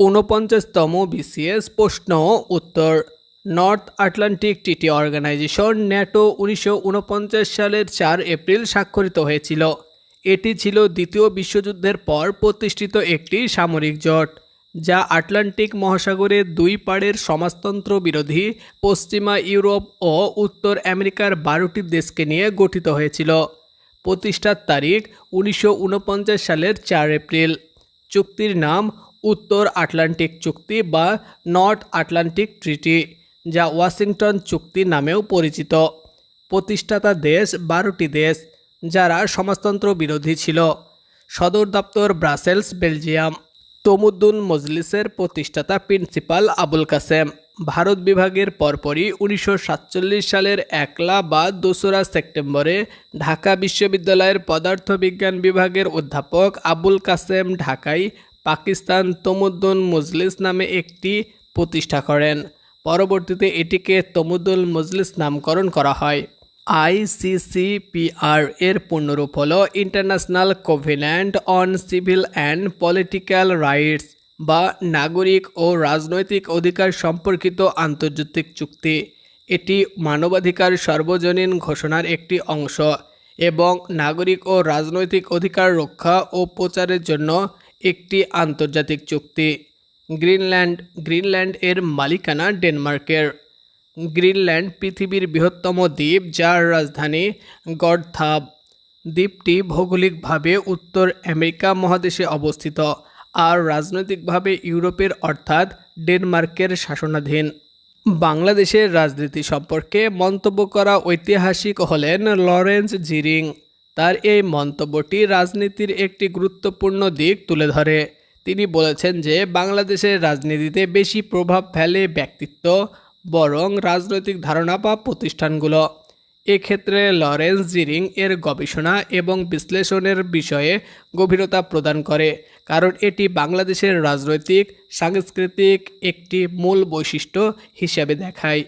ঊনপঞ্চাশতম BCS প্রশ্ন উত্তর। North Atlantic Treaty Organization NATO উনিশশো উনপঞ্চাশ সালের চার এপ্রিল স্বাক্ষরিত হয়েছিল। এটি ছিল দ্বিতীয় বিশ্বযুদ্ধের পর প্রতিষ্ঠিত একটি সামরিক জোট, যা আটলান্টিক মহাসাগরের দুই পাড়ের সমাজতন্ত্র বিরোধী পশ্চিমা ইউরোপ ও উত্তর আমেরিকার বারোটি দেশকে নিয়ে গঠিত হয়েছিল। প্রতিষ্ঠার তারিখ উনিশশো উনপঞ্চাশ সালের চার এপ্রিল। চুক্তির নাম উত্তর আটলান্টিক চুক্তি বা নর্থ আটলান্টিক ট্রিটি, যা ওয়াশিংটন চুক্তি নামেও পরিচিত। প্রতিষ্ঠাতা দেশ বারোটি দেশ, যারা সমাজতন্ত্র বিরোধী ছিল। সদর দপ্তর ব্রাসেলস, বেলজিয়াম। তমুদ্দুন মজলিসের প্রতিষ্ঠাতা প্রিন্সিপাল আবুল কাসেম। ভারত বিভাগের পরপরই উনিশশো সাতচল্লিশ সালের একলা বা দোসরা সেপ্টেম্বরে ঢাকা বিশ্ববিদ্যালয়ের পদার্থবিজ্ঞান বিভাগের অধ্যাপক আবুল কাসেম ঢাকায় পাকিস্তান তমুদ্দুন মজলিস নামে একটি প্রতিষ্ঠা করেন। পরবর্তীতে এটিকে তমুদুল মজলিস নামকরণ করা হয়। আইসিসিপিআর এর পূর্ণরূপ হল International Covenant on Civil and Political Rights বা নাগরিক ও রাজনৈতিক অধিকার সম্পর্কিত আন্তর্জাতিক চুক্তি। এটি মানবাধিকার সর্বজনীন ঘোষণার একটি অংশ এবং নাগরিক ও রাজনৈতিক অধিকার রক্ষা ও প্রচারের জন্য একটি আন্তর্জাতিক চুক্তি। গ্রিনল্যান্ড গ্রিনল্যান্ড এর মালিকানা ডেনমার্কের। গ্রিনল্যান্ড পৃথিবীর বৃহত্তম দ্বীপ, যার রাজধানী গডথাব। দ্বীপটি ভৌগোলিকভাবে উত্তর আমেরিকা মহাদেশে অবস্থিত আর রাজনৈতিকভাবে ইউরোপের অর্থাৎ ডেনমার্কের শাসনাধীন। বাংলাদেশের রাজনীতি সম্পর্কে মন্তব্য করা ঐতিহাসিক হলেন লরেন্স জিরিং। তার এই মন্তব্যটি রাজনীতির একটি গুরুত্বপূর্ণ দিক তুলে ধরে। তিনি বলেছেন যে, বাংলাদেশের রাজনীতিতে বেশি প্রভাব ফেলে ব্যক্তিত্ব বরং রাজনৈতিক ধারণা বা প্রতিষ্ঠানগুলো। এক্ষেত্রে লরেন্স জিরিং এর গবেষণা এবং বিশ্লেষণের বিষয়ে গভীরতা প্রদান করে, কারণ এটি বাংলাদেশের রাজনৈতিক, সাংস্কৃতিক একটি মূল বৈশিষ্ট্য হিসেবে দেখায়।